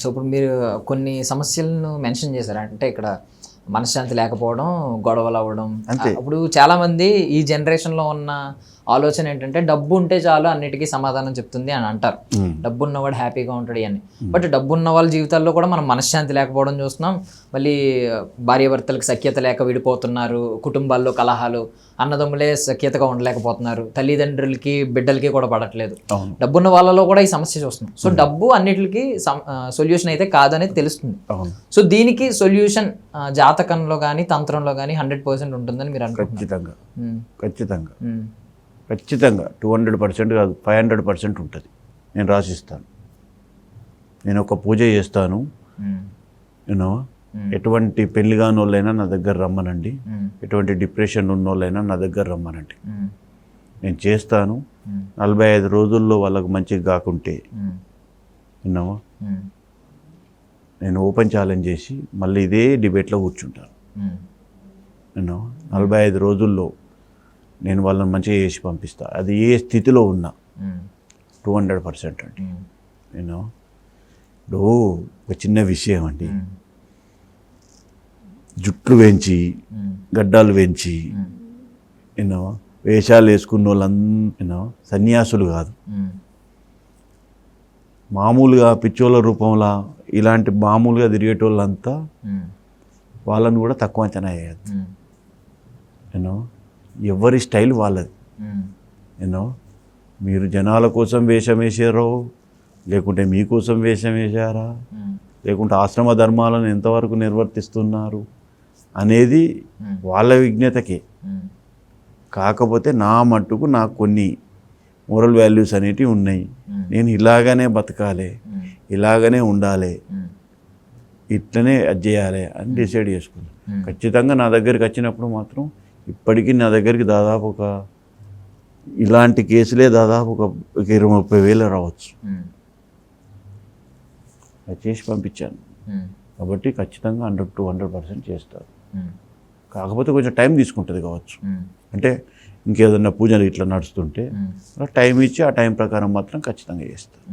So ఇప్పుడు మీరు కొన్ని సమస్యలను మెన్షన్ చేశారు అంటే ఇక్కడ మనశ్శాంతి లేకపోవడం గొడవలు అవ్వడం అంతే. అప్పుడు చాలా మంది ఈ జనరేషన్లో ఉన్న ఆలోచన ఏంటంటే డబ్బు ఉంటే చాలు అన్నిటికీ సమాధానం చెప్తుంది అని అంటారు. డబ్బు ఉన్నవాడు హ్యాపీగా ఉంటాడు అని. బట్ డబ్బు ఉన్న వాళ్ళ జీవితాల్లో కూడా మనం మనశ్శాంతి లేకపోవడం చూస్తున్నాం. మళ్ళీ భార్యాభర్తలకు సఖ్యత లేక విడిపోతున్నారు. కుటుంబాల్లో కలహాలు అన్నదమ్ములే సఖ్యతగా ఉండలేకపోతున్నారు. తల్లిదండ్రులకి బిడ్డలకి కూడా పడట్లేదు. డబ్బున్న వాళ్ళలో కూడా ఈ సమస్య చూస్తున్నాం. సో డబ్బు అన్నిటికీ సొల్యూషన్ అయితే కాదనేది తెలుస్తుంది. సో దీనికి సొల్యూషన్ జాతకంలో కానీ తంత్రంలో కానీ హండ్రెడ్ పర్సెంట్ ఉంటుందని మీరు అనుకుంటున్నారు. ఖచ్చితంగా. ఖచ్చితంగా. ఖచ్చితంగా టూ హండ్రెడ్ పర్సెంట్ కాదు ఫైవ్ హండ్రెడ్ పర్సెంట్ ఉంటుంది నేను రాసిస్తాను నేను ఒక పూజ చేస్తాను. You know hmm. ఎటువంటి పెళ్ళి కాని వాళ్ళైనా నా దగ్గర రమ్మనండి మ్మ్. ఎటువంటి డిప్రెషన్ ఉన్న వాళ్ళైనా నా దగ్గర రమ్మనండి మ్మ్. నేను చేస్తాను. నలభై ఐదు రోజుల్లో వాళ్ళకు మంచిగా కాకుంటే. విన్నావా. నేను ఓపెన్ ఛాలెంజ్ చేసి మళ్ళీ ఇదే డిబేట్లో కూర్చుంటాను. నేను నలభై ఐదు రోజుల్లో నేను వాళ్ళని మంచిగా చేసి పంపిస్తా అది ఏ స్థితిలో ఉన్నా. టూ హండ్రెడ్ పర్సెంట్ అండి. నేను ఇప్పుడు ఒక చిన్న విషయం అండి. జుట్లు మ్మ్. గడ్డాలు మ్మ్. ఎన్నో వేషాలు వేసుకున్న వాళ్ళంతా సన్యాసులు కాదు మ్మ్. మామూలుగా పిచ్చోళ్ళ రూపంలో ఇలాంటి మామూలుగా తిరిగేటోళ్ళంతా. వాళ్ళని కూడా తక్కువ అంచనా వేయదు మ్మ్. యూనో ఎవరి స్టైల్ వాళ్ళది. యూనో మీరు జనాల కోసం వేషం వేసారో లేకుంటే మీకోసం వేషం వేశారా. లేకుంటే ఆశ్రమ ధర్మాలను ఎంతవరకు నిర్వర్తిస్తున్నారు అనేది. వాళ్ళ విజ్ఞతకే. కాకపోతే నా మట్టుకు నాకు కొన్ని మోరల్ వాల్యూస్ అనేటివి ఉన్నాయి. నేను ఇలాగనే బతకాలి. ఇలాగనే ఉండాలి. ఇట్లనే అది చేయాలి అని డిసైడ్ చేసుకున్నాను. ఖచ్చితంగా నా దగ్గరికి వచ్చినప్పుడు మాత్రం ఇప్పటికీ నా దగ్గరికి దాదాపు ఒక ఇలాంటి కేసులే దాదాపు ఒక ఇరవై ముప్పై వేలు రావచ్చు. అది చేసి పంపించాను. కాబట్టి ఖచ్చితంగా హండ్రెడ్ టు హండ్రెడ్ పర్సెంట్ చేస్తారు. కాకపోతే కొంచెం టైం తీసుకుంటుంది కావచ్చు. అంటే ఇంకేదన్నా పూజలు ఇట్లా నడుస్తుంటే. టైం ఇచ్చి ఆ టైం ప్రకారం మాత్రం ఖచ్చితంగా చేస్తారు.